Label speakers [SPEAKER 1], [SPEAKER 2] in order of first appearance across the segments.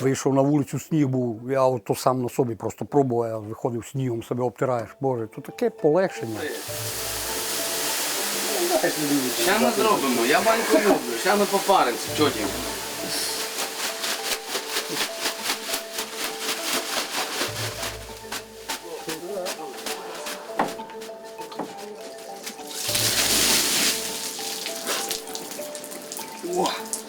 [SPEAKER 1] Вийшов на вулицю, сніг був, я ото сам на собі просто пробував, я виходив снігом, себе обтираєш. Боже, то таке полегшення.
[SPEAKER 2] Ща ми зробимо, я баньку люблю, ща ми попаримося, чотенько. О.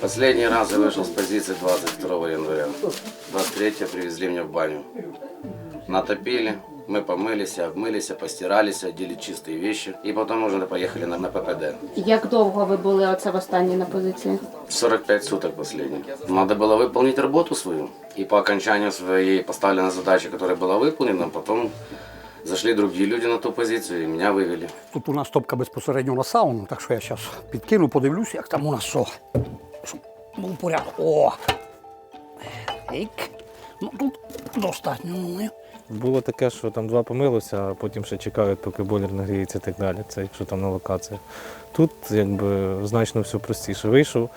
[SPEAKER 2] Последний раз я вышел с позиции 22 января. 23 привезли меня в баню. Натопили, мы помылись, обмылись, постирались, одели чистые вещи. И потом уже поехали на, на ППД.
[SPEAKER 3] Як довго ви були оце востаннє на позиції?
[SPEAKER 2] 45 суток последний. Надо было выполнить работу свою. И по окончанию своей поставленной задачи, которая была выполнена, потом зашли другие люди на ту позицию и меня вывели.
[SPEAKER 1] Тут у нас топка безпосередньо на сауну, так що я зараз підкину, подивлюсь, як там у нас що. Щоб був порядок. О! Ейк. Ну тут достатньо. ну,
[SPEAKER 4] Було таке, що там два помилося, а потім ще чекають, поки бойлер нагріється і так далі. Це якщо там на локації. Тут якби значно все простіше. Вийшов,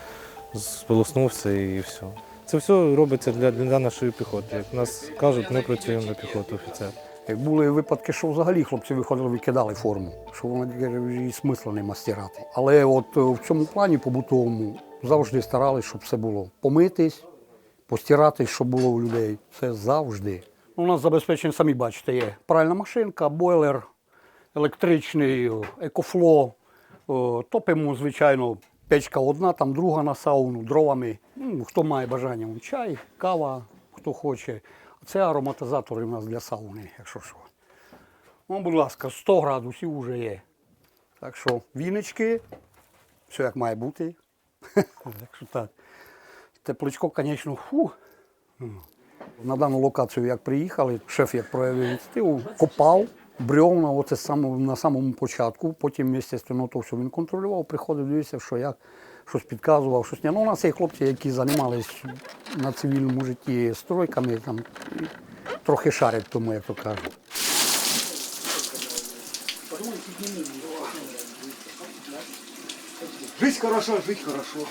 [SPEAKER 4] сполоснувся і все. Це все робиться для, для нашої піхоти. Як нас кажуть, ми працюємо на піхоту офіцер.
[SPEAKER 1] Були випадки, що взагалі хлопці виходили, викидали форму, що вже і смисла нема стирати. Але от е, в цьому плані побутовому завжди старались, щоб все було помитись, постиратись, щоб було у людей. Це завжди. Ну, У нас забезпечені, самі бачите, є пральна машинка, бойлер, електричний, екофло. Топимо, звичайно, печка одна, там друга на сауну, дровами. Ну, хто має бажання, чай, кава, хто хоче. Це ароматизатори у нас для сауни, якщо що. Ну, будь ласка, 100 градусів вже є. Так що віночки, все як має бути. так що так. Тепличко, звісно, фу. На дану локацію, як приїхали, шеф як проявив ініціативу, копав бревна, оце саме на самому початку. Потім, звісно, то все він контролював, приходив, дивився, що як, щось підказував, щось ні. Ну, у нас є хлопці, які займалися на цивільному житті стройками, там, трохи шарять тому, як то кажуть.
[SPEAKER 5] Жить хорошо, жить хорошо.